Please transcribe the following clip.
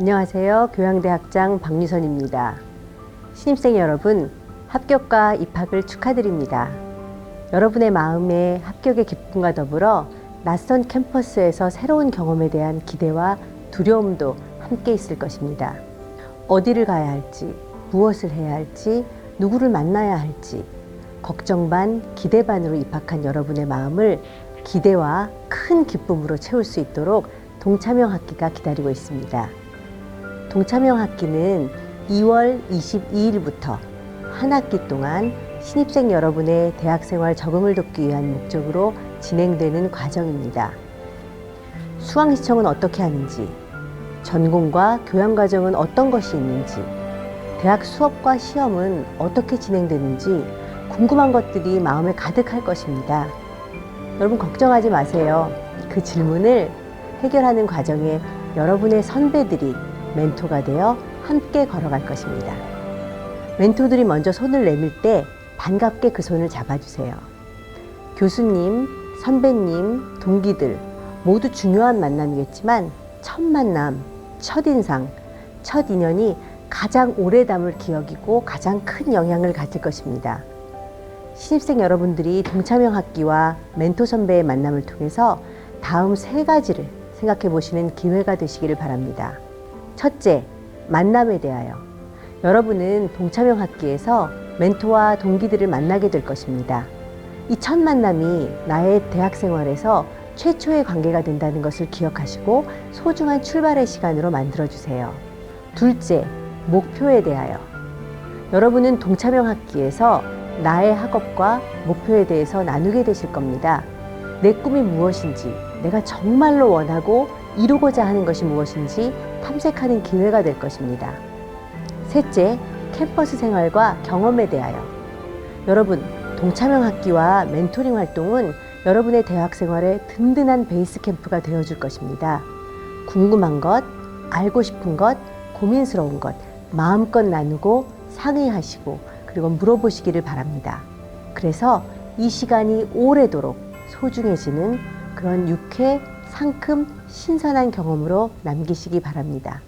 안녕하세요. 교양대 학장 박유선입니다. 신입생 여러분, 합격과 입학을 축하드립니다. 여러분의 마음에 합격의 기쁨과 더불어 낯선 캠퍼스에서 새로운 경험에 대한 기대와 두려움도 함께 있을 것입니다. 어디를 가야 할지, 무엇을 해야 할지, 누구를 만나야 할지, 걱정 반, 기대 반으로 입학한 여러분의 마음을 기대와 큰 기쁨으로 채울 수 있도록 동참형 학기가 기다리고 있습니다. 동참형 학기는 2월 22일부터 한 학기 동안 신입생 여러분의 대학생활 적응을 돕기 위한 목적으로 진행되는 과정입니다. 수강 시청은 어떻게 하는지, 전공과 교양 과정은 어떤 것이 있는지, 대학 수업과 시험은 어떻게 진행되는지 궁금한 것들이 마음에 가득할 것입니다. 여러분 걱정하지 마세요. 그 질문을 해결하는 과정에 여러분의 선배들이 멘토가 되어 함께 걸어갈 것입니다. 멘토들이 먼저 손을 내밀 때 반갑게 그 손을 잡아주세요. 교수님, 선배님, 동기들 모두 중요한 만남이겠지만 첫 만남, 첫 인상, 첫 인연이 가장 오래 담을 기억이고 가장 큰 영향을 가질 것입니다. 신입생 여러분들이 동참형 학기와 멘토 선배의 만남을 통해서 다음 세 가지를 생각해 보시는 기회가 되시기를 바랍니다. 첫째, 만남에 대하여. 여러분은 동참형 학기에서 멘토와 동기들을 만나게 될 것입니다. 이 첫 만남이 나의 대학 생활에서 최초의 관계가 된다는 것을 기억하시고 소중한 출발의 시간으로 만들어 주세요. 둘째, 목표에 대하여. 여러분은 동참형 학기에서 나의 학업과 목표에 대해서 나누게 되실 겁니다. 내 꿈이 무엇인지, 내가 정말로 원하고 이루고자 하는 것이 무엇인지 탐색하는 기회가 될 것입니다. 셋째, 캠퍼스 생활과 경험에 대하여. 여러분, 동참형 학기와 멘토링 활동은 여러분의 대학 생활에 든든한 베이스 캠프가 되어줄 것입니다. 궁금한 것, 알고 싶은 것, 고민스러운 것, 마음껏 나누고 상의하시고 그리고 물어보시기를 바랍니다. 그래서 이 시간이 오래도록 소중해지는 그런 유쾌, 상큼, 신선한 경험으로 남기시기 바랍니다.